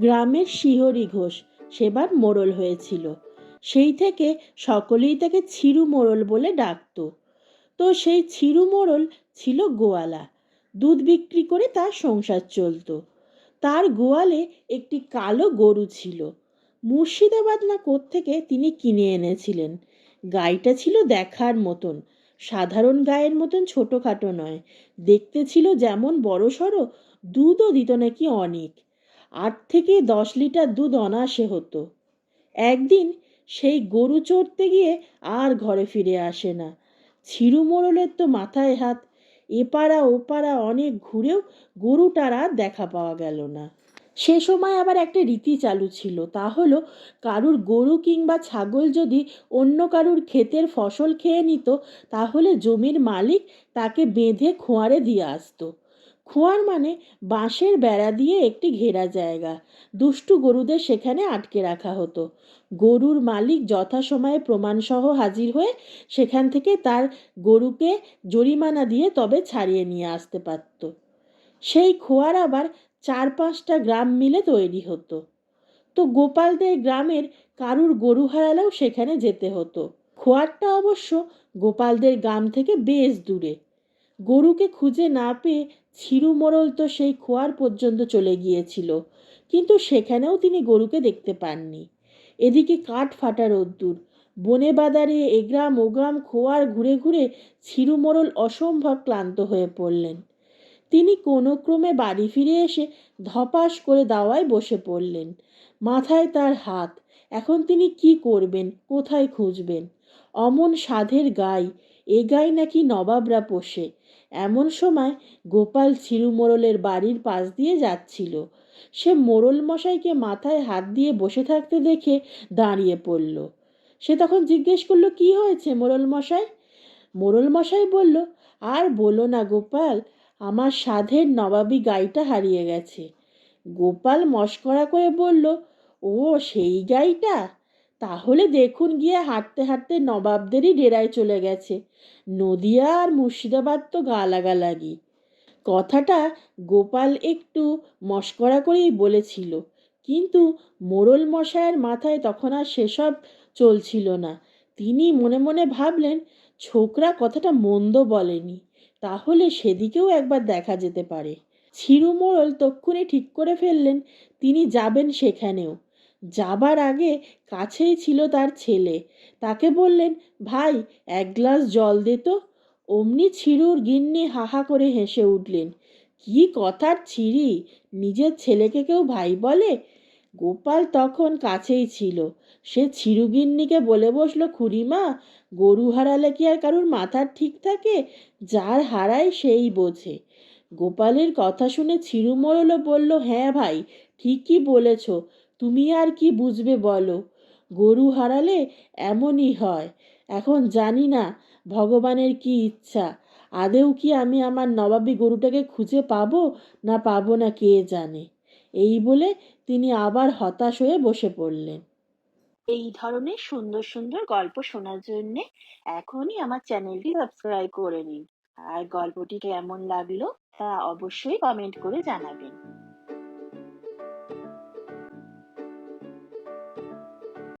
গ্রামের শিহরি ঘোষ সেবার মোড়ল হয়েছিল। সেই থেকে সকলেই তাকে ছিরু মোড়ল বলে ডাকতো। তো সেই ছিরু মোড়ল ছিল গোয়ালা। দুধ বিক্রি করে তার সংসার চলতো। তার গোয়ালে একটি কালো গরু ছিল। মুর্শিদাবাদ না থেকে তিনি কিনে এনেছিলেন। গাইটা ছিল দেখার মতন। সাধারণ গায়ের মতন ছোটোখাটো নয়। দেখতে ছিল যেমন বড় সড়ো দুধও দিত নাকি অনেক। আট থেকে দশ লিটার দুধ অনাসে হতো। একদিন সেই গরু চড়তে গিয়ে আর ঘরে ফিরে আসে না। ছিরু মোড়লের তো মাথায় হাত, এপাড়া ওপাড়া অনেক ঘুরেও গরুটার আর দেখা পাওয়া গেল না। সে সময় আবার একটা রীতি চালু ছিল, তা হলো কারুর গরু কিংবা ছাগল যদি অন্য কারুর ক্ষেতের ফসল খেয়ে নিত, তাহলে জমির মালিক তাকে বেঁধে খোঁয়ারে দিয়ে আসতো। খোঁয়ার মানে বাঁশের বেড়া দিয়ে একটি ঘেরা জায়গা। দুষ্টু গরুদের সেখানে আটকে রাখা হতো। গরুর মালিক যথাসময়ে প্রমাণসহ হাজির হয়ে সেখান থেকে তার গরুকে জরিমানা দিয়ে তবে ছাড়িয়ে নিয়ে আসতে পারত। সেই খোয়ার আবার চার পাঁচটা গ্রাম মিলে তৈরি হতো। তো গোপালদের গ্রামের কারুর গরু হারালেও সেখানে যেতে হতো। খোয়ারটা অবশ্য গোপালদের গ্রাম থেকে বেশ দূরে। গরুকে খুঁজে না পেয়ে ছিরু মোড়ল তো সেই খোয়ার পর্যন্ত চলে গিয়েছিল, কিন্তু সেখানেও তিনি গরুকে দেখতে পাননি। এদিকে কাঠ ফাটা রোদ্দুর, বনে বাদারে এগ্রাম ওগ্রাম খোয়ার ঘুরে ঘুরে ছিরু মোড়ল অসম্ভব ক্লান্ত হয়ে পড়লেন। তিনি কোনো ক্রমে বাড়ি ফিরে এসে ধপাস করে দাওয়ায় বসে পড়লেন। মাথায় তার হাত, এখন তিনি কি করবেন, কোথায় খুঁজবেন? অমন সাধের গাই এ গাই নাকি নবাবরা পোষে। এমন সময় গোপাল ছিরু মোড়লের বাড়ির পাশ দিয়ে যাচ্ছিল। সে মোড়ল মশাইকে মাথায় হাত দিয়ে বসে থাকতে দেখে দাঁড়িয়ে পড়ল। সে তখন জিজ্ঞেস করল, কি হয়েছে মোড়ল মশাই? মোড়ল মশাই বলল, আর বলো না গোপাল, আমার সাধের নবাবী গাইটা হারিয়ে গেছে। গোপাল মস্করা করে বলল, ও সেই গাইটা? তাহলে দেখুন গিয়ে হাঁটতে হাঁটতে নবাবদেরই ডেরায় চলে গেছে। নদিয়া আর মুর্শিদাবাদ তো গালাগালাগি। কথাটা গোপাল একটু মস্করা করেই বলেছিল, কিন্তু মোড়ল মশায়ের মাথায় তখন আর সেসব চলছিল না। তিনি মনে মনে ভাবলেন, ছোকরা কথাটা মন্দ বলেনি, তাহলে সেদিকেও একবার দেখা যেতে পারে। ছিরু মোড়ল তক্ষুনি ঠিক করে ফেললেন, তিনি যাবেন সেখানেও। যাবার আগে কাছেই ছিল তার ছেলে। তাকে বললেন, ভাই, এক গ্লাস জল দে তো। অমনি ছিরুর গিন্নি হাহা করে হেসে উঠলেন, কি কথার ছিরি? নিজের ছেলেকে কেউ ভাই বলে? গোপাল তখন কাছেই ছিল। সে ছিরুগিন্নিকে বলে বসল, খুড়িমা, গরু হারালে কি আর কারুর মাথার ঠিক থাকে? যার হারায় সেই বোঝে। গোপালের কথা শুনে ছিরুমরলও বলল হ্যাঁ ভাই, ঠিকই বলেছ। তুমি আর কি বুঝবে বলো? গরু হারালে এমনই হয়। এখন জানি না ভগবানের কি ইচ্ছা। আদেও কি আমি আমার নবাবী গরুটাকে খুঁজে পাবো না পাবো না কে জানে? এই বলে তিনি আবার হতাশ হয়ে বসে পড়লেন। এই ধরনের সুন্দর সুন্দর গল্প শোনার জন্যে এখনই আমার চ্যানেলটি সাবস্ক্রাইব করে নিন। আর গল্পটি কেমন লাগল তা অবশ্যই কমেন্ট করে জানাবেন।